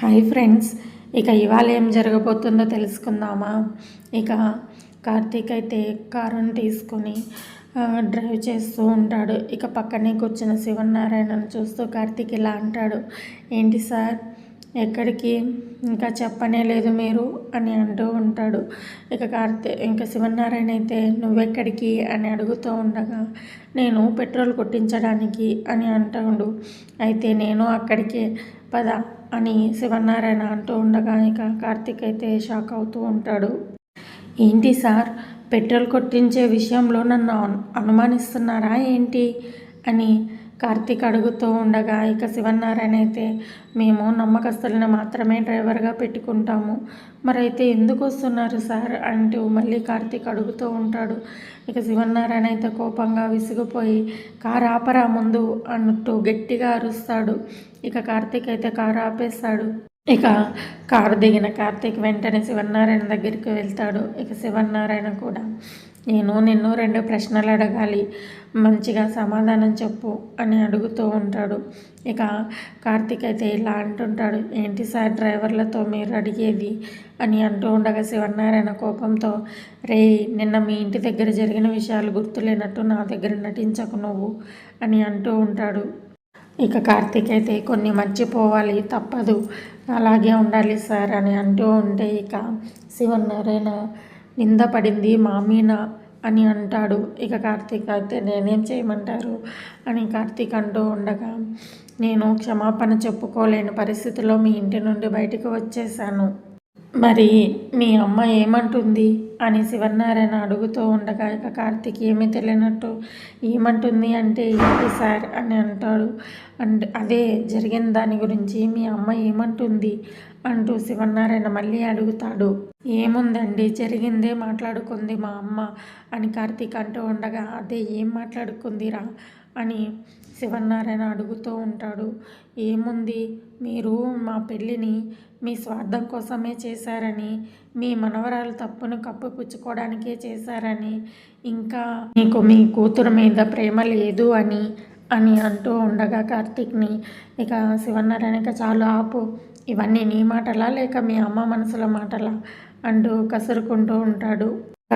Hi friends ఇక ఇవాళ ఏం జరగబోతుందో తెలుసుకుందామా? ఇక కార్తీక్ అయితే కారుని తీసుకొని డ్రైవ్ చేస్తూ ఉంటాడు. ఇక పక్కనే కూర్చున్న శివనారాయణను చూస్తూ కార్తీక్ ఇలా అంటాడు ఏంటి సార్ ఎక్కడికి? ఇంకా చెప్పనే లేదు మీరు అని అంటూ ఉంటాడు. ఇక కార్తీ ఇంకా శివనారాయణ అయితే నువ్వెక్కడికి అని అడుగుతూ ఉండగా నేను పెట్రోల్ కొట్టించడానికి అని అంటాడు అయితే నేను అక్కడికి పద అని శివనారాయణ అంటూ ఉండగా ఇక కార్తీక్ అయితే షాక్ అవుతూ ఉంటాడు. ఏంటి సార్? పెట్రోల్ కొట్టించే విషయంలో నన్ను అను- అనుమానిస్తున్నారా ఏంటి? అని కార్తీక్ అడుగుతూ ఉండగా ఇక శివన్నారాయణ అయితే మేము నమ్మకస్తులను మాత్రమే డ్రైవర్గా పెట్టుకుంటాము. మరైతే ఎందుకు వస్తున్నారు సార్? అంటూ మళ్ళీ కార్తీక్ అడుగుతూ ఉంటాడు. ఇక శివన్నారాయణ అయితే కోపంగా విసిగిపోయి కారు ఆపరా ముందు అన్నట్టు గట్టిగా అరుస్తాడు. ఇక కార్తీక్ అయితే కారు ఆపేస్తాడు. ఇక కారు దిగిన కార్తీక్ వెంటనే శివన్నారాయణ దగ్గరికి వెళ్తాడు. ఇక శివన్నారాయణ కూడా నేను నిన్ను రెండు ప్రశ్నలు అడగాలి. మంచిగా సమాధానం చెప్పు అని అడుగుతూ ఉంటాడు. ఇక కార్తీక్ అయితే ఇలా అంటుంటాడు. ఏంటి సార్ డ్రైవర్లతో మీరు అడిగేది? అని అంటూ ఉండగా శివనారాయణ కోపంతో రే నిన్న మీ ఇంటి దగ్గర జరిగిన విషయాలు గుర్తులేనట్టు నా దగ్గర నటించకు నువ్వు అని అంటూ ఉంటాడు. ఇక కార్తీక్ అయితే కొన్ని మర్చిపోవాలి తప్పదు. అలాగే ఉండాలి సార్ అని అంటూ ఉంటే ఇక శివనారాయణ నింద పడింది మామీన? అని అంటాడు. ఇక కార్తీక్ అయితే నేనేం చేయమంటారు? అని కార్తీక్ అంటూ ఉండగా నేను క్షమాపణ చెప్పుకోలేని పరిస్థితిలో మీ ఇంటి నుండి బయటకు వచ్చేసాను మరి మీ అమ్మ ఏమంటుంది? అని శివనారాయణ అడుగుతూ ఉండగా ఇక కార్తీక్ ఏమీ తెలియనట్టు ఏమంటుంది అంటే ఏంటి సార్? అని అంటాడు. అండ్ అదే జరిగిన దాని గురించి మీ అమ్మ ఏమంటుంది? అంటూ శివన్నారాయణ మళ్ళీ అడుగుతాడు. ఏముందండి? జరిగిందే మాట్లాడుకుంది మా అమ్మ అని కార్తీక్ అంటూ ఉండగా అదే ఏం మాట్లాడుకుందిరా? అని శివనారాయణ అడుగుతూ ఉంటాడు. ఏముంది? మీరు మా పెళ్ళిని మీ స్వార్థం కోసమే చేశారని మీ మనవరాలు తప్పును కప్పిపుచ్చుకోవడానికే చేశారని ఇంకా మీకు మీ కూతురు మీద ప్రేమ లేదు అని అని అంటూ ఉండగా కార్తీక్ని ఇక శివన్నారాయణ ఇక చాలు ఆపు. ఇవన్నీ నీ మాటలా లేక మీ అమ్మ మనసుల మాటలా? అంటూ కసురుకుంటూ ఉంటాడు.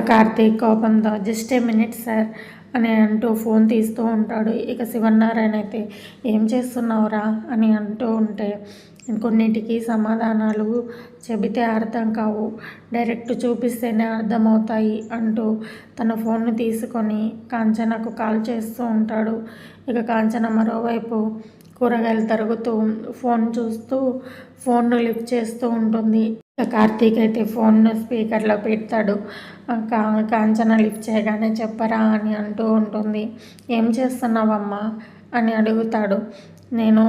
కార్తీక్ కోపంతో జస్ట్ ఏ మినిట్ సార్ అని అంటూ ఫోన్ తీస్తూ ఉంటాడు. ఇక శివనారాయణ అయితే ఏం చేస్తున్నావురా? అని అంటూ ఉంటే కొన్నిటికి సమాధానాలు చెబితే అర్థం కావు. డైరెక్ట్ చూపిస్తేనే అర్థమవుతాయి అంటూ తన ఫోన్ను తీసుకొని కాంచనకు కాల్ చేస్తూ ఉంటాడు. ఇక కాంచన మరోవైపు కూరగాయలు తరుగుతూ ఫోన్ చూస్తూ ఫోన్ను లిఫ్ట్ చేస్తూ ఉంటుంది. కార్తీక్ అయితే ఫోన్ను స్పీకర్లో పెడతాడు. కా- కాంచన లిఫ్ట్ చేయగానే చెప్పరా అని అంటూ ఉంటుంది. ఏం చేస్తున్నావమ్మా? అని అడుగుతాడు. నేను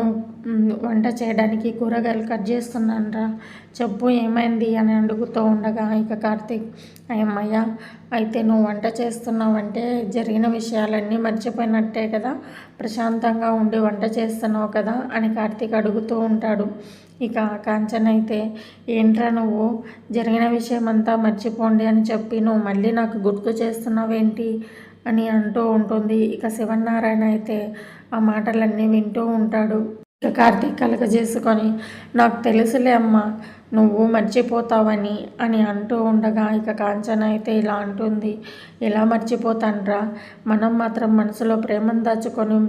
వంట చేయడానికి కూరగాయలు కట్ చేస్తున్నానరా చెప్పు ఏమైంది అని అడుగుతూ ఉండగా ఇక కార్తీక్ అయ్యమ్మయ్య అయితే నువ్వు వంట చేస్తున్నావంటే జరిగిన విషయాలన్నీ మర్చిపోయినట్టే కదా. ప్రశాంతంగా ఉండి వంట చేస్తున్నావు కదా అని కార్తీక్ అడుగుతూ ఉంటాడు. ఇక కాంచన్ అయితే ఏంట్రా నువ్వు? జరిగిన విషయం అంతా మర్చిపోండి అని చెప్పి నువ్వు మళ్ళీ నాకు గుర్తు చేస్తున్నావేంటి? అని అంటూ ఉంటుంది. ఇక శివనారాయణ అయితే ఆ మాటలన్నీ వింటూ ఉంటాడు. ఇక కార్తీక్ కలగజేసుకొని నాకు తెలుసులే అమ్మా నువ్వు మర్చిపోతావని అని అంటూ ఉండగా ఇక కాంచన అయితే ఇలా అంటుంది. ఎలా మర్చిపోతానరా? మనం మాత్రం మనసులో ప్రేమను దాచుకొని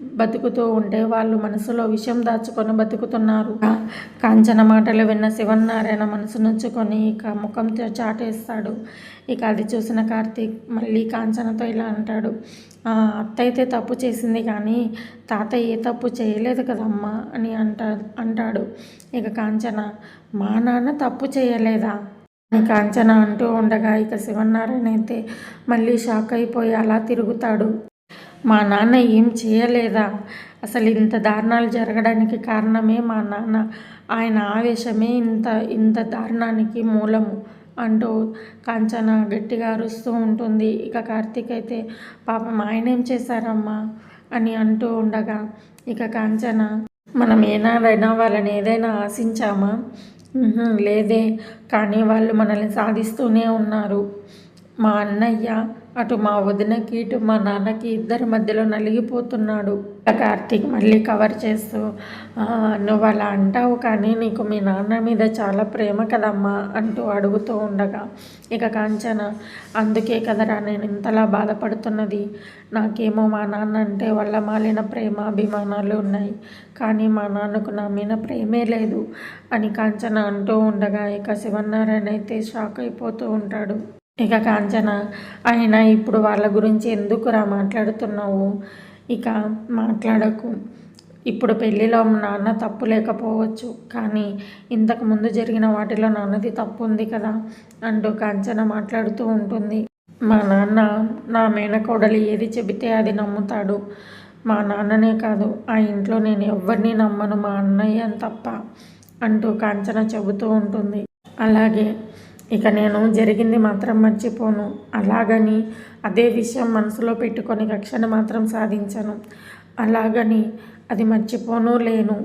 బతుకుతూ ఉంటే వాళ్ళు మనసులో విషయం దాచుకొని బతుకుతున్నారు. కాంచన మాటలు విన్న శివన్నారాయణ మనసు నుంచుకొని ఇక ముఖంతో చాటేస్తాడు. ఇక అది చూసిన కార్తీక్ మళ్ళీ కాంచనతో ఇలా అంటాడు. "ఆ, అత్త అయితే తప్పు చేసింది కానీ తాత ఏ తప్పు చేయలేదు కదమ్మా అని అంటా అంటాడు. ఇక కాంచన మా నాన్న తప్పు చేయలేదా? అని కాంచన అంటూ ఉండగా ఇక శివన్నారాయణ అయితే మళ్ళీ షాక్ అయిపోయి అలా తిరుగుతాడు. మా నాన్న ఏం చేయలేదా? అసలు ఇంత దారుణాలు జరగడానికి కారణమే మా నాన్న. ఆయన ఆవేశమే ఇంత ఇంత దారుణానికి మూలము అంటూ కాంచన గట్టిగా అరుస్తూ ఉంటుంది. ఇక కార్తీక్ అయితే పాపం ఆయన ఏం చేశారమ్మా? అని అంటూ ఉండగా ఇక కాంచన మనం ఏనాడైనా వాళ్ళని ఏదైనా ఆశించామా? లేదే. కానీ వాళ్ళు మనల్ని సాధిస్తూనే ఉన్నారు. మా అన్నయ్య అటు మా వదినకి ఇటు మా నాన్నకి ఇద్దరి మధ్యలో నలిగిపోతున్నాడు. కార్తీక్ మళ్ళీ కవర్ చేస్తూ నువ్వు అలా అంటావు కానీ నీకు మీ నాన్న మీద చాలా ప్రేమ కదమ్మా అంటూ అడుగుతూ ఉండగా ఇక కాంచన అందుకే కదరా నేను ఇంతలా బాధపడుతున్నది. నాకేమో మా నాన్న అంటే వాళ్ళ మాలిన ప్రేమ అభిమానాలు ఉన్నాయి. కానీ మా నాన్నకు నా మీద ప్రేమే లేదు అని కాంచన అంటూ ఉండగా ఇక శివనారాయణ అయితే షాక్ అయిపోతూ ఉంటాడు. ఇక కాంచన అయినా ఇప్పుడు వాళ్ళ గురించి ఎందుకురా మాట్లాడుతున్నావు? ఇక మాట్లాడకు. ఇప్పుడు పెళ్ళిలో నాన్న తప్పు లేకపోవచ్చు కానీ ఇంతకుముందు జరిగిన వాటిలో నాన్నది తప్పు ఉంది కదా అంటూ కాంచన మాట్లాడుతూ ఉంటుంది. మా నాన్న నా మేనకోడలు ఏది చెబితే అది నమ్ముతాడు. మా నాన్ననే కాదు ఆ ఇంట్లో నేను ఎవరిని నమ్మను మా అన్నయ్య తప్ప అంటూ కాంచన చెబుతూ ఉంటుంది. అలాగే ఇక నేను జరిగింది మాత్రం మర్చిపోను. అలాగని అదే విషయం మనసులో పెట్టుకొని కక్షను మాత్రం సాధించను. అలాగని అది మర్చిపోను లేను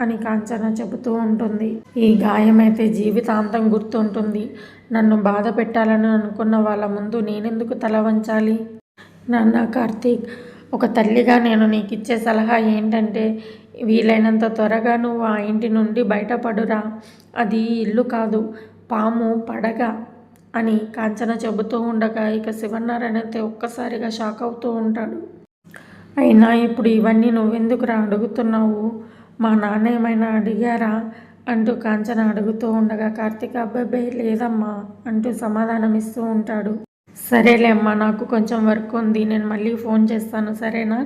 అని కాంచన చెబుతూ ఉంటుంది. ఈ గాయమైతే జీవితాంతం గుర్తుంటుంది. నన్ను బాధ పెట్టాలని అనుకున్న వాళ్ళ ముందు నేనెందుకు తల వంచాలి? నాన్న కార్తీక్ ఒక తల్లిగా నేను నీకు ఇచ్చే సలహా ఏంటంటే వీలైనంత త్వరగా నువ్వు ఆ ఇంటి నుండి బయటపడురా. అది ఇల్లు కాదు. పాము పడగ అని కాంచన చెబుతూ ఉండగా ఇక శివనారాయణ అయితే ఒక్కసారిగా షాక్ అవుతూ ఉంటాడు. అయినా ఇప్పుడు ఇవన్నీ నువ్వెందుకురా అడుగుతున్నావు? మా నాన్న ఏమైనా అడిగారా? అంటూ కాంచన అడుగుతూ ఉండగా కార్తీక అబ్బాయి లేదమ్మా అంటూ సమాధానం ఇస్తూ ఉంటాడు. సరేలే అమ్మా నాకు కొంచెం వర్క్ ఉంది నేను మళ్ళీ ఫోన్ చేస్తాను సరేనా?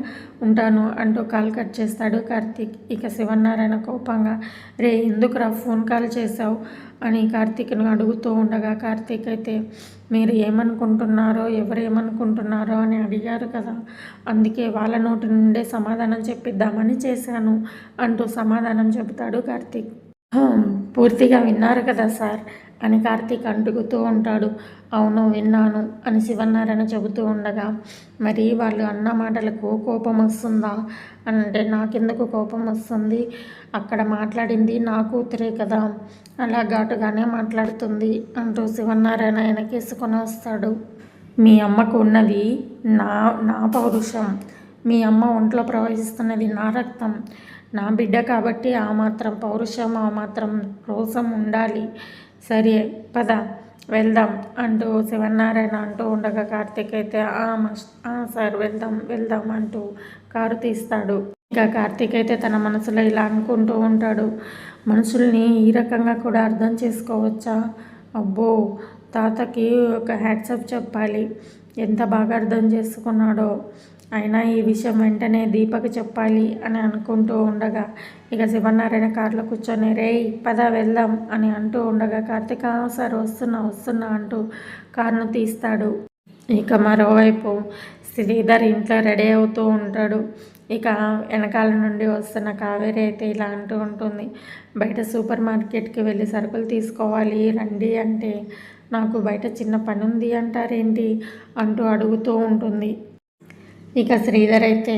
ఉంటాను అంటూ కాల్ కట్ చేస్తాడు కార్తీక్. ఇక శివనారాయణ కోపంగా రే ఎందుకురా ఫోన్ కాల్ చేశావు? అని కార్తీక్ను అడుగుతూ ఉండగా కార్తీక్ అయితే మీరు ఏమనుకుంటున్నారో ఎవరు ఏమనుకుంటున్నారో అని అడిగారు కదా. అందుకే వాళ్ళ నోటి నుండే సమాధానం చెప్పిద్దామని చేశాను అంటూ సమాధానం చెబుతాడు కార్తీక్. "హమ్, పూర్తిగా విన్నారు కదా సార్ అని కార్తీక్ అంటుకుతూ ఉంటాడు. అవును విన్నాను అని శివనారాయణ చెబుతూ ఉండగా మరి వాళ్ళు అన్న మాటలకు కోపం వస్తుందా? అంటే నాకెందుకు కోపం వస్తుంది? అక్కడ మాట్లాడింది నా కూతురే కదా. అలా ఘాటుగానే మాట్లాడుతుంది అంటూ శివనారాయణ వెనకేసుకొని వస్తాడు. మీ అమ్మకు ఉన్నది నా నా పౌరుషం. మీ అమ్మ ఒంట్లో ప్రవహిస్తున్నది నా రక్తం. నా బిడ్డ కాబట్టి ఆ మాత్రం పౌరుషం ఆ మాత్రం రోసం ఉండాలి. సరే పద వెళ్దాం అంటూ శివనారాయణ అంటూ ఉండగా కార్తీక్ అయితే "ఆ, మస్- ఆ, సార్ వెళ్దాం వెళ్దాం అంటూ కారు తీస్తాడు. ఇంకా కార్తీక్ అయితే తన మనసులో ఇలా అనుకుంటూ ఉంటాడు. మనుషుల్ని ఈ రకంగా కూడా అర్థం చేసుకోవచ్చా? అబ్బో తాతకి ఒక హ్యాట్సప్ చెప్పాలి. ఎంత బాగా అర్థం చేసుకున్నాడో. అయినా ఈ విషయం వెంటనే దీపక్ చెప్పాలి అని అనుకుంటూ ఉండగా ఇక శివనారాయణ కారులో కూర్చొని రే పద వెళ్దాం అని అంటూ ఉండగా కార్తిక సార్ వస్తున్నా వస్తున్నా అంటూ కారును తీస్తాడు. ఇక మరోవైపు శ్రీధర్ ఇంట్లో రెడీ అవుతూ ఉంటాడు. ఇక వెనకాల నుండి వస్తున్న కావేరి అయితే ఇలా అంటూ ఉంటుంది. బయట సూపర్ మార్కెట్కి వెళ్ళి సరుకులు తీసుకోవాలి రండి అంటే నాకు బయట చిన్న పని ఉంది అంటారేంటి? అంటూ అడుగుతూ ఉంటుంది. ఇక శ్రీధర్ అయితే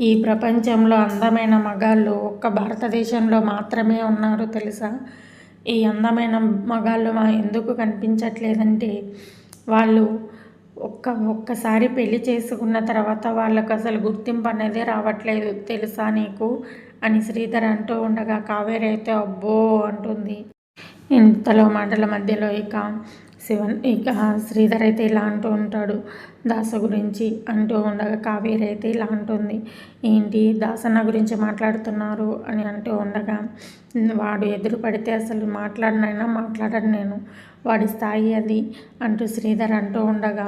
ఈ ప్రపంచంలో అందమైన మగాళ్ళు ఒక్క భారతదేశంలో మాత్రమే ఉన్నారు తెలుసా? ఈ అందమైన మగాళ్ళు మా ఎందుకు కనిపించట్లేదంటే వాళ్ళు ఒక్క ఒక్కసారి పెళ్ళి చేసుకున్న తర్వాత వాళ్ళకు అసలు గుర్తింపు అనేది రావట్లేదు తెలుసా నీకు? అని శ్రీధర్ అంటూ ఉండగా కావేరి అయితే అబ్బో అంటుంది. ఇంతలో మాటల మధ్యలో ఇక శివన్ ఇక శ్రీధర్ అయితే ఇలా అంటూ ఉంటాడు. దాస గురించి అంటూ ఉండగా కావేరి అయితే ఇలా అంటుంది. ఏంటి దాసన్న గురించి మాట్లాడుతున్నారు అని అంటూ ఉండగా వాడు ఎదురు పడితే అసలు మాట్లాడినైనా మాట్లాడను నేను. వాడి స్థాయి అది అంటూ శ్రీధర్ అంటూ ఉండగా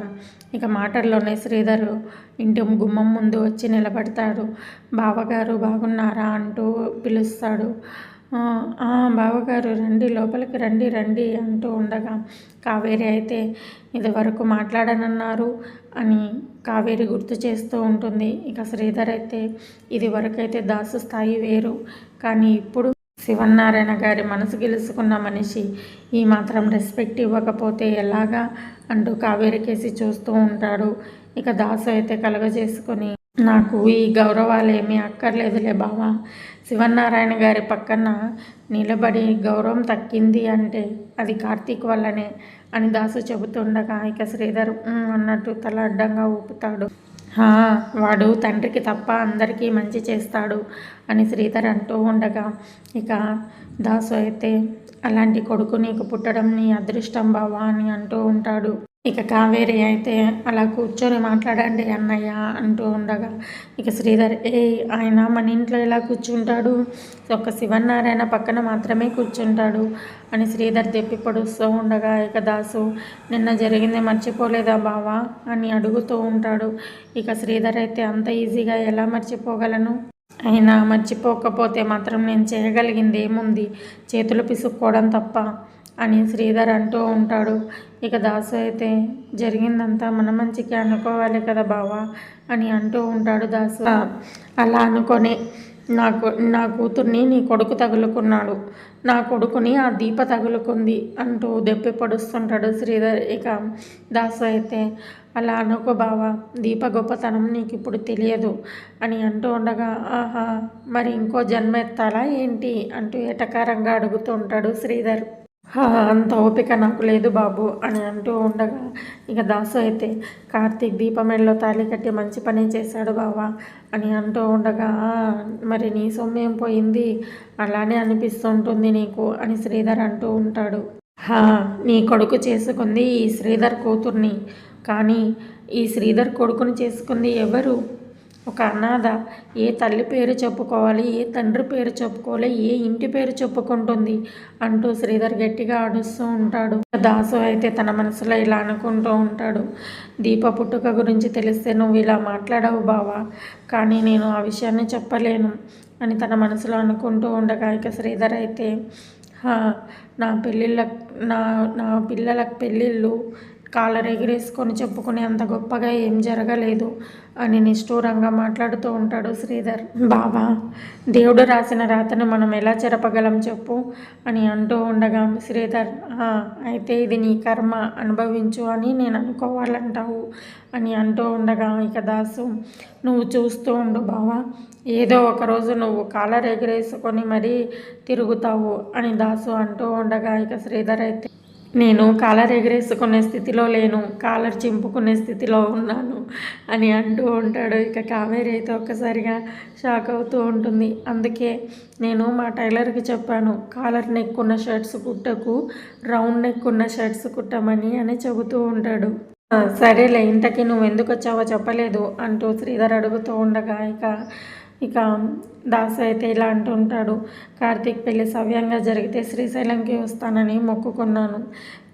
ఇక మాటల్లోనే శ్రీధర్ ఇంటి గుమ్మం ముందు వచ్చి నిలబడతాడు. బావగారు బాగున్నారా అంటూ పిలుస్తాడు. బావగారు రండి లోపలికి రండి రండి అంటూ ఉండగా కావేరి అయితే ఇదివరకు మాట్లాడనన్నారు అని కావేరి గుర్తు చేస్తూ ఉంటుంది. ఇక శ్రీధర్ అయితే ఇదివరకైతే దాసు స్థాయి వేరు. కానీ ఇప్పుడు శివనారాయణ గారి మనసు గెలుచుకున్న మనిషి ఈ మాత్రం రెస్పెక్ట్ ఇవ్వకపోతే ఎలాగా? అంటూ కావేరికేసి చూస్తూ ఉంటాడు. ఇక దాసు అయితే కలగజేసుకొని నాకు ఈ గౌరవాలు ఏమీ అక్కర్లేదులే బావా. శివనారాయణ గారి పక్కన నిలబడి గౌరవం తక్కింది అంటే అది కార్తీక్ వల్లనే అని దాసు చెబుతుండగా ఇక శ్రీధర్ అన్నట్టు తల అడ్డంగా ఊపుతాడు. "హా, వాడు తండ్రికి తప్ప అందరికీ మంచి చేస్తాడు అని శ్రీధర్ అంటూ ఉండగా ఇక దాసు అయితే అలాంటి కొడుకు నీకు పుట్టడం నీ అదృష్టం బావా అని అంటూ ఉంటాడు. ఇక కావేరి అయితే అలా కూర్చొని మాట్లాడండి అన్నయ్య అంటూ ఉండగా ఇక శ్రీధర్ ఏ ఆయన మన ఇంట్లో ఎలా కూర్చుంటాడు? ఒక శివనారాయణ పక్కన మాత్రమే కూర్చుంటాడు? అని శ్రీధర్ తెప్పి పొడుస్తూ ఉండగా ఇక దాసు నిన్న జరిగింది మర్చిపోలేదా బావా? అని అడుగుతూ ఉంటాడు. ఇక శ్రీధర్ అయితే అంత ఈజీగా ఎలా మర్చిపోగలను? అయినా మర్చిపోకపోతే మాత్రం నేను చేయగలిగింది ఏముంది చేతులు పిసుక్కోవడం తప్ప అని శ్రీధర్ అంటూ ఉంటాడు. ఇక దాసు అయితే జరిగిందంతా మన మంచికి అనుకోవాలి కదా బావా అని అంటూ ఉంటాడు దాసు. అలా అనుకొని నాకు నా కూతుర్ని నీ కొడుకు తగులుకున్నాడు. నా కొడుకుని ఆ దీప తగులుకుంది అంటూ దెప్పి పొడుస్తుంటాడు శ్రీధర్. ఇక దాసు అయితే అలా అనుకో బావా దీప గొప్పతనం నీకు ఇప్పుడు తెలియదు అని అంటూ ఉండగా ఆహా మరి ఇంకో జన్మ ఎత్తాలా ఏంటి? అంటూ ఎటకారంగా అడుగుతూ ఉంటాడు శ్రీధర్. అంత ఓపిక నాకు లేదు బాబు అని అంటూ ఉండగా ఇక దాసు అయితే కార్తీక్ దీపమెడలో తాళి కట్టి మంచి పని చేశాడు బావా అని అంటూ ఉండగా మరి నీ సొమ్మేం పోయింది? అలానే అనిపిస్తుంటుంది నీకు అని శ్రీధర్ అంటూ ఉంటాడు. హా నీ కొడుకు చేసుకుంది ఈ శ్రీధర్ కూతుర్ని. కానీ ఈ శ్రీధర్ కొడుకుని చేసుకుంది ఎవరు? ఒక అనాథ ఏ తల్లి పేరు చెప్పుకోవాలి? ఏ తండ్రి పేరు చెప్పుకోవాలి? ఏ ఇంటి పేరు చెప్పుకుంటుంది? అంటూ శ్రీధర్ గట్టిగా ఆడుస్తూ ఉంటాడు. దాసు అయితే తన మనసులో ఇలా అనుకుంటూ ఉంటాడు. దీప పుట్టుక గురించి తెలిస్తే నువ్వు ఇలా మాట్లాడవు బావా. కానీ నేను ఆ విషయాన్ని చెప్పలేను అని తన మనసులో అనుకుంటూ ఉండగా ఇక శ్రీధర్ అయితే నా పెళ్ళిళ్ళ నా నా పిల్లల పెళ్ళిళ్ళు కాలర్ ఎగిరేసుకొని చెప్పుకునే అంత గొప్పగా ఏం జరగలేదు అని నిష్ఠూరంగా మాట్లాడుతూ ఉంటాడు శ్రీధర్. బాబా దేవుడు రాసిన రాతను మనం ఎలా చెరపగలం చెప్పు అని అంటూ ఉండగా శ్రీధర్ అయితే ఇది నీ కర్మ అనుభవించు అని నేను అనుకోవాలంటావు అని అంటూ ఉండగా ఇక దాసు నువ్వు చూస్తూ ఉండు బావా ఏదో ఒకరోజు నువ్వు కాలర్ ఎగిరేసుకొని మరీ తిరుగుతావు అని దాసు అంటూ ఉండగా ఇక శ్రీధర్ అయితే నేను కాలర్ ఎగరేసుకునే స్థితిలో లేను కాలర్ చింపుకునే స్థితిలో ఉన్నాను అని అంటూ ఉంటాడు. ఇక కావేరి అయితే ఒక్కసారిగా షాక్ అవుతూ ఉంటుంది. అందుకే నేను మా టైలర్కి చెప్పాను కాలర్ నెక్ ఉన్న షర్ట్స్ కుట్టకు రౌండ్ నెక్ ఉన్న షర్ట్స్ కుట్టమని అని చెబుతూ ఉంటాడు. సరేలే ఇంతకీ నువ్వు ఎందుకు వచ్చావో చెప్పలేదు అంటూ శ్రీధర్ అడుగుతూ ఉండగా ఇక ఇక దాస్ అయితే ఇలా అంటుంటాడు కార్తీక్ పెళ్ళి సవ్యంగా జరిగితే శ్రీశైలంకి వస్తానని మొక్కుకున్నాను.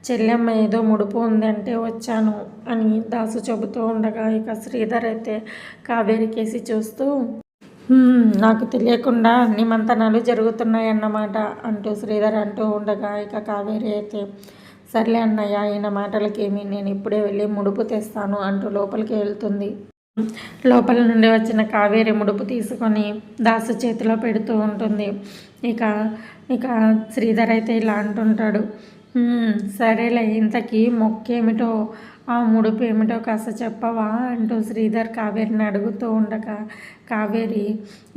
చెల్లెమ్మ ఏదో ముడుపు ఉంది అంటే వచ్చాను అని దాసు చెబుతూ ఉండగా ఇక శ్రీధర్ అయితే కావేరికేసి చూస్తూ నాకు తెలియకుండా నిమంతనాలు జరుగుతున్నాయన్నమాట అంటూ శ్రీధర్ అంటూ ఉండగా ఇక కావేరి అయితే సర్లే అన్నయ్య ఈయన మాటలకేమి నేను ఇప్పుడే వెళ్ళి ముడుపు తెస్తాను అంటూ లోపలికి వెళ్తుంది. లోపల నుండి వచ్చిన కావేరి ముడుపు తీసుకొని దాసు చేతిలో పెడుతూ ఉంటుంది. ఇక ఇక శ్రీధర్ అయితే ఇలా అంటుంటాడు. సరేలే ఇంతకీ మొక్కేమిటో ఆ ముడుపు ఏమిటో కాస్త చెప్పవా? అంటూ శ్రీధర్ కావేరిని అడుగుతూ ఉండగా కావేరి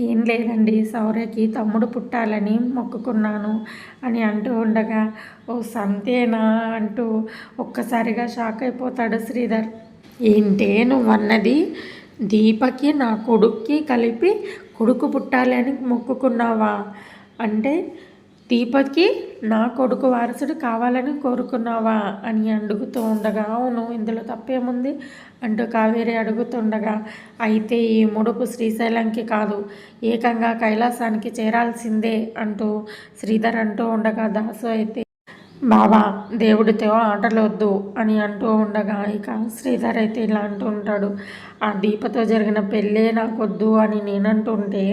ఏం లేదండి సౌర్యకి తమ్ముడు పుట్టాలని మొక్కుకున్నాను అని అంటూ ఉండగా ఓ సంతేనా? అంటూ ఒక్కసారిగా షాక్ అయిపోతాడు శ్రీధర్. ఏంటే నువ్వన్నది దీపకి నా కొడుక్కి కలిపి కొడుకు పుట్టాలి అని మొక్కుకున్నావా? అంటే దీపకి నా కొడుకు వారసుడు కావాలని కోరుకున్నావా? అని అడుగుతూ ఉండగా అవును ఇందులో తప్పేముంది? అంటూ కావేరి అడుగుతుండగా అయితే ఈ ముడుపు శ్రీశైలంకి కాదు ఏకంగా కైలాసానికి చేరాల్సిందే అంటూ శ్రీధర్ అంటూ ఉండగా దాసు అయితే బాబా దేవుడితో ఆటలొద్దు అని అంటూ ఉండగా ఇక శ్రీధర్ అయితే ఇలా అంటూ ఉంటాడు. ఆ దీపతో జరిగిన పెళ్ళే నాకొద్దు అని నేనంటుంటే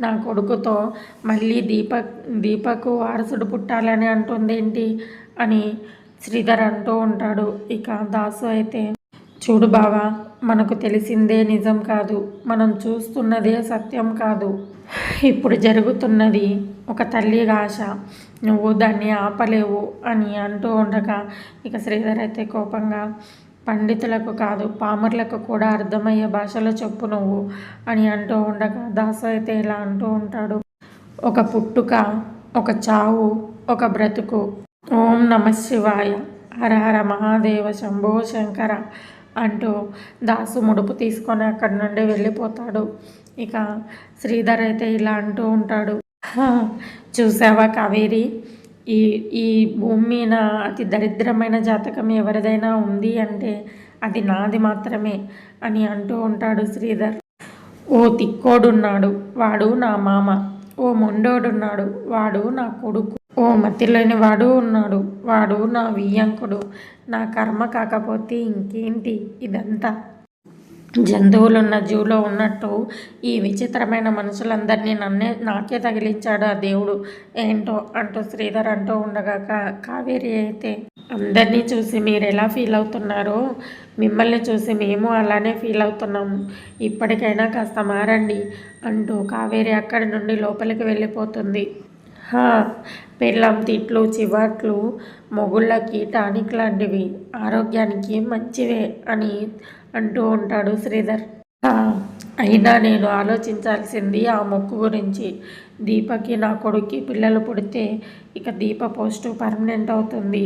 నా కొడుకుతో మళ్ళీ దీప దీపకు వారసుడు పుట్టాలని అంటుందేంటి? అని శ్రీధర్ అంటూ ఉంటాడు. ఇక దాసు అయితే చూడు బావా మనకు తెలిసిందే నిజం కాదు. మనం చూస్తున్నదే సత్యం కాదు. ఇప్పుడు జరుగుతున్నది ఒక తల్లి ఆశ. నువ్వు దాన్ని ఆపలేవు అని అంటూ ఉండగా ఇక శ్రీధర్ అయితే కోపంగా పండితులకు కాదు పామర్లకు కూడా అర్థమయ్యే భాషలో చెప్పు నువ్వు అని అంటూ ఉండగా దాసు అయితే ఇలా అంటూ ఉంటాడు. ఒక పుట్టుక ఒక చావు ఒక బ్రతుకు ఓం నమ శివాయ హర హర మహాదేవ శంభో శంకర అంటూ దాసు ముడుపు తీసుకొని అక్కడి నుండి వెళ్ళిపోతాడు. ఇక శ్రీధర్ అయితే ఇలా అంటూ ఉంటాడు. చూసావా కావేరి? ఈ ఈ భూమి మీద అతి దరిద్రమైన జాతకం ఎవరిదైనా ఉంది అంటే అది నాది మాత్రమే అని అంటూ ఉంటాడు శ్రీధర్. ఓ తిక్కోడున్నాడు వాడు నా మామ. ఓ మొండోడున్నాడు వాడు నా కొడుకు. ఓ మతిలేని వాడు ఉన్నాడు వాడు నా వియ్యంకుడు. నా కర్మ కాకపోతే ఇంకేంటి ఇదంతా? జంతువులున్న జూలో ఉన్నట్టు ఈ విచిత్రమైన మనుషులందరినీ నన్నే నాకే తగిలించాడు ఆ దేవుడు. ఏంటో అంటూ శ్రీధర్ అంటూ ఉండగా కా కావేరి అయితే అందరినీ చూసి మీరు ఎలా ఫీల్ అవుతున్నారో మిమ్మల్ని చూసి మేము అలానే ఫీల్ అవుతున్నాము ఇప్పటికైనా కాస్త మారండి అంటూ కావేరి అక్కడి నుండి లోపలికి వెళ్ళిపోతుంది. హా, పెళ్ళం తిట్లు చివాట్లు మొగుళ్ళకి టానిక్ లాంటివి. ఆరోగ్యానికి మంచివే అని అంటూ ఉంటాడు శ్రీధర్. అయినా నేను ఆలోచించాల్సింది ఆ మొక్కు గురించి. దీపకి నా కొడుక్కి పిల్లలు పుడితే ఇక దీప పోస్టు పర్మనెంట్ అవుతుంది.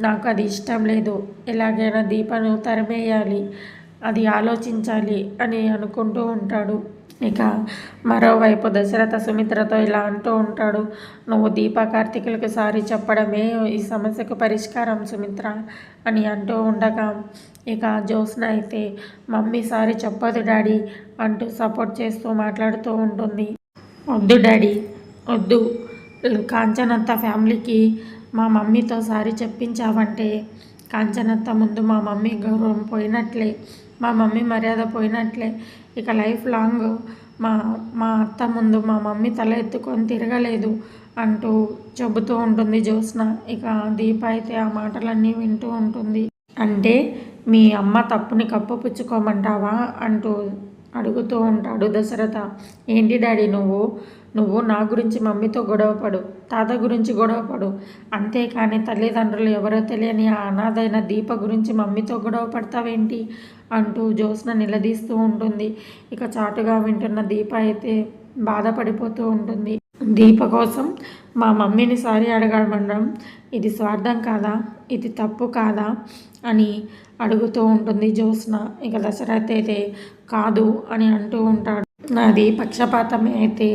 నాకు అది ఇష్టం లేదు. ఎలాగైనా దీపను తరిమేయాలి. అది ఆలోచించాలి అని అనుకుంటూ ఉంటాడు. ఇక మరోవైపు దశరథ సుమిత్రతో ఇలా అంటూ ఉంటాడు నువ్వు దీప కార్తీకులకు సారీ చెప్పడమే ఈ సమస్యకు పరిష్కారం సుమిత్ర అని అంటూ ఉండగా ఇక జ్యోత్స్న అయితే మమ్మీ సారీ చెప్పదు డాడీ అంటూ సపోర్ట్ చేస్తూ మాట్లాడుతూ ఉంటుంది. వద్దు డాడీ వద్దు. కాంచనత్త ఫ్యామిలీకి మా మమ్మీతో సారి చెప్పించావంటే కాంచనత్త ముందు మా మమ్మీ గౌరవం పోయినట్లే. మా మమ్మీ మర్యాద పోయినట్లే. ఇక లైఫ్ లాంగ్ మా మా అత్త ముందు మా మమ్మీ తల ఎత్తుకొని తిరగలేదు అంటూ చెబుతూ ఉంటుంది జ్యోత్స్న. ఇక దీప అయితే ఆ మాటలన్నీ వింటూ ఉంటుంది. అంటే మీ అమ్మ తప్పుని కప్పపుచ్చుకోమంటావా అంటూ అడుగుతూ ఉంటాడు దశరథ. ఏంటి డాడీ నువ్వు? నువ్వు నా గురించి మమ్మీతో గొడవపడు తాత గురించి గొడవపడు అంతేకాని తల్లిదండ్రులు ఎవరో తెలియని ఆ అనాథైన దీప గురించి మమ్మీతో గొడవ పడతావేంటి? అంటూ జ్యోత్స్న నిలదీస్తూ ఉంటుంది. ఇక చాటుగా వింటున్న దీప అయితే బాధపడిపోతూ ఉంటుంది. దీప కోసం మా మమ్మీని సారీ అడగమనడం ఇది స్వార్థం కాదా ఇది తప్పు కాదా అని అడుగుతూ ఉంటుంది జ్యోత్స్న. ఇక దశరథ్ అయితే కాదు అని అంటూ ఉంటాడు. నాది పక్షపాతమే అయితే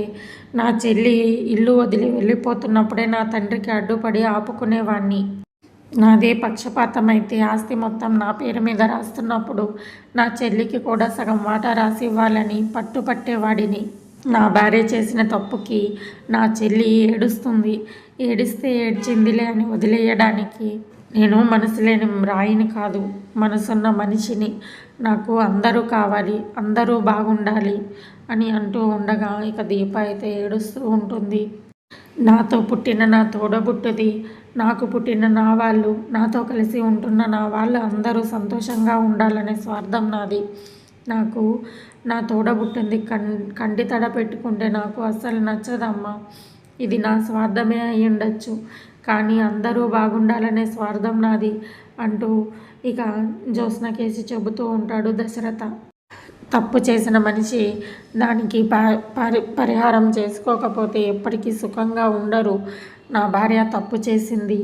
నా చెల్లి ఇల్లు వదిలి వెళ్ళిపోతున్నప్పుడే నా తండ్రికి అడ్డుపడి ఆపుకునేవాణ్ణి. నాదే పక్షపాతం అయితే ఆస్తి మొత్తం నా పేరు మీద రాస్తున్నప్పుడు నా చెల్లికి కూడా సగం వాటా రాసి ఇవ్వాలని పట్టుపట్టేవాడిని. నా భార్య చేసిన తప్పుకి నా చెల్లి ఏడుస్తుంది. ఏడిస్తే ఏడ్చిందిలే అని వదిలేయడానికి నేను మనసు లేని రాయిని కాదు మనసున్న మనిషిని. నాకు అందరూ కావాలి అందరూ బాగుండాలి అని అంటూ ఉండగా ఇక దీప అయితే ఏడుస్తూ ఉంటుంది. నాతో పుట్టిన నా తోడబుట్టుది నాకు పుట్టిన నా వాళ్ళు నాతో కలిసి ఉంటున్న నా వాళ్ళు అందరూ సంతోషంగా ఉండాలనే స్వార్థం నాది. నాకు నా తోడబుట్టింది కం కంటి తడ పెట్టుకుంటే నాకు అస్సలు నచ్చదమ్మా. ఇది నా స్వార్థమే అయి ఉండొచ్చు. కానీ అందరూ బాగుండాలనే స్వార్థం నాది అంటూ ఇక జ్యోత్స్న కేసి చెబుతూ ఉంటాడు దశరథ. తప్పు చేసిన మనిషి దానికి ప పరి పరిహారం చేసుకోకపోతే ఎప్పటికీ సుఖంగా ఉండరు. నా భార్య తప్పు చేసింది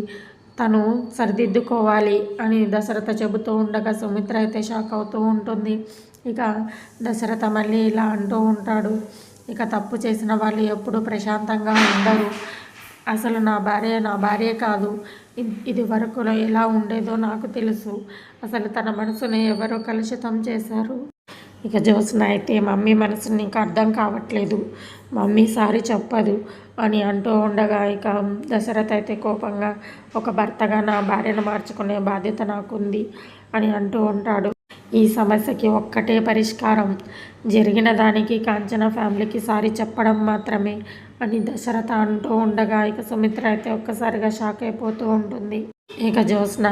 తను సరిదిద్దుకోవాలి అని దశరథ చెబుతూ ఉండగా సుమిత్ర అయితే షాక్ అవుతూ ఉంటుంది. ఇక దశరథ మళ్ళీ ఇలా అంటూ ఉంటాడు. ఇక తప్పు చేసిన వాళ్ళు ఎప్పుడూ ప్రశాంతంగా ఉండరు. అసలు నా భార్య నా భార్య కాదు. ఇది వరకులో ఎలా ఉండేదో నాకు తెలుసు. అసలు తన మనసుని ఎవరో కలుషితం చేశారు. ఇక జ్యోత్స్న అయితే మమ్మీ మనసుని నీకు అర్థం కావట్లేదు. మమ్మీ సారీ చెప్పదు అని అంటూ ఉండగా ఇక దశరథ్ అయితే కోపంగా ఒక భర్తగా నా భార్యను మార్చుకునే బాధ్యత నాకుంది అని అంటూ ఉంటాడు. ఈ సమస్యకి ఒక్కటే పరిష్కారం జరిగిన దానికి కాంచన ఫ్యామిలీకి సారీ చెప్పడం మాత్రమే అని దశరథ అంటూ ఉండగా ఇక సుమిత్ర అయితే ఒక్కసారిగా షాక్ అయిపోతూ ఉంటుంది. ఇక జ్యోత్స్న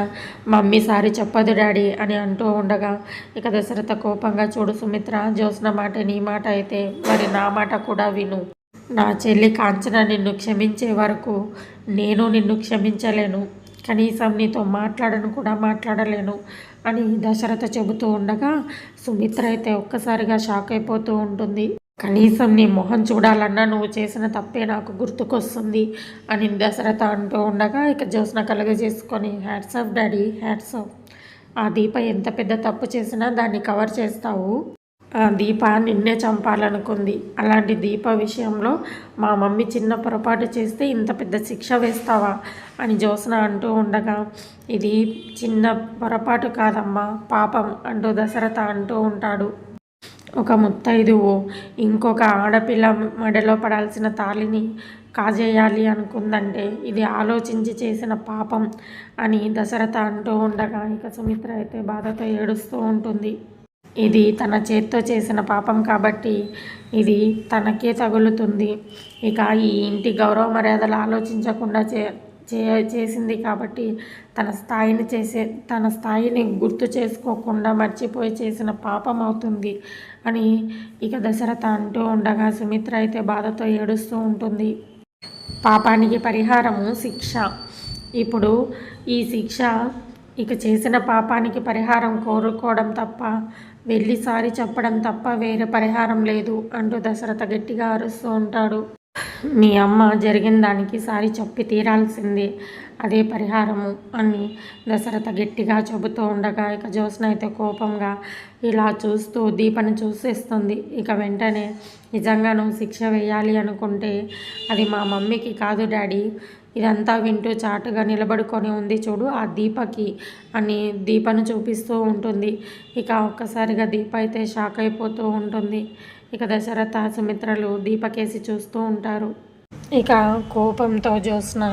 మమ్మీ సారీ చెప్పదు డాడీ అని అంటూ ఉండగా ఇక దశరథ కోపంగా చూడు సుమిత్ర జ్యోత్స్న మాట నీ మాట అయితే మరి నా మాట కూడా విను. నా చెల్లి కాంచన నిన్ను క్షమించే వరకు నేను నిన్ను క్షమించలేను. కనీసం నీతో మాట్లాడను కూడా మాట్లాడలేను అని దశరథ చెబుతూ ఉండగా సుమిత్ర అయితే ఒక్కసారిగా షాక్ అయిపోతూ ఉంటుంది. కనీసం నీ మొహం చూడాలన్నా నువ్వు చేసిన తప్పే నాకు గుర్తుకొస్తుంది అని దశరథ అంటూ ఉండగా ఇక Jyotsna కలుగజేసుకొని hats off daddy hats off ఆ దీప ఎంత పెద్ద తప్పు చేసినా దాన్ని కవర్ చేస్తావు. ఆ దీప నిన్నే చంపాలనుకుంది. అలాంటి దీప విషయంలో మా మమ్మీ చిన్న పొరపాటు చేస్తే ఇంత పెద్ద శిక్ష వేస్తావా? అని జ్యోత్స్న అంటూ ఉండగా ఇది చిన్న పొరపాటు కాదమ్మా పాపం అంటూ దశరథ అంటూ ఉంటాడు. ఒక ముత్తైదువు ఇంకొక ఆడపిల్ల మెడలో పడాల్సిన తాళిని కాజేయాలి అనుకుందంటే ఇది ఆలోచించి చేసిన పాపం అని దశరథ అంటూ ఉండగా ఇక సుమిత్ర అయితే బాధతో ఏడుస్తూ ఉంటుంది. ఇది తన చేత్తో చేసిన పాపం కాబట్టి ఇది తనకే తగులుతుంది. ఇక ఈ ఇంటి గౌరవ మర్యాదలు ఆలోచించకుండా చే చే చేసింది కాబట్టి తన స్థాయిని చేసే తన స్థాయిని గుర్తు చేసుకోకుండా మర్చిపోయి చేసిన పాపం అవుతుంది. అని ఇక దశరథ అంటూ ఉండగా సుమిత్ర అయితే బాధతో ఏడుస్తూ ఉంటుంది. పాపానికి పరిహారము శిక్ష. ఇప్పుడు ఈ శిక్ష ఇక చేసిన పాపానికి పరిహారం కోరుకోవడం తప్ప వెళ్ళి సారి చెప్పడం తప్ప వేరే పరిహారం లేదు అంటూ దశరథ గట్టిగా అరుస్తూ ఉంటాడు. మీ అమ్మ జరిగిన దానికి సారి చెప్పి తీరాల్సిందే. అదే పరిహారము అని దశరథ గట్టిగా చెబుతూ ఉండగా ఇక జ్యోత్స్న అయితే కోపంగా ఇలా చూస్తూ దీపని చూసేస్తుంది. ఇక వెంటనే నిజంగా నువ్వు శిక్ష వేయాలి అనుకుంటే అది మా మమ్మీకి కాదు డాడీ. ఇదంతా వింటూ చాటుగా నిలబడుకొని ఉంది చూడు ఆ దీపకి అని దీపను చూపిస్తూ ఉంటుంది. ఇక ఒక్కసారిగా దీప అయితే షాక్ అయిపోతూ ఉంటుంది. ఇక దశరథ సుమిత్రలు దీపకేసి చూస్తూ ఉంటారు. ఇక కోపంతో జ్యోత్స్న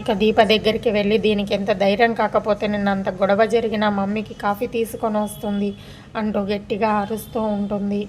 ఇక దీప దగ్గరికి వెళ్ళి దీనికి ఎంత ధైర్యం కాకపోతే నిన్న అంత గొడవ జరిగిన మమ్మీకి కాఫీ తీసుకొని వస్తుంది అంటూ గట్టిగా అరుస్తూ ఉంటుంది.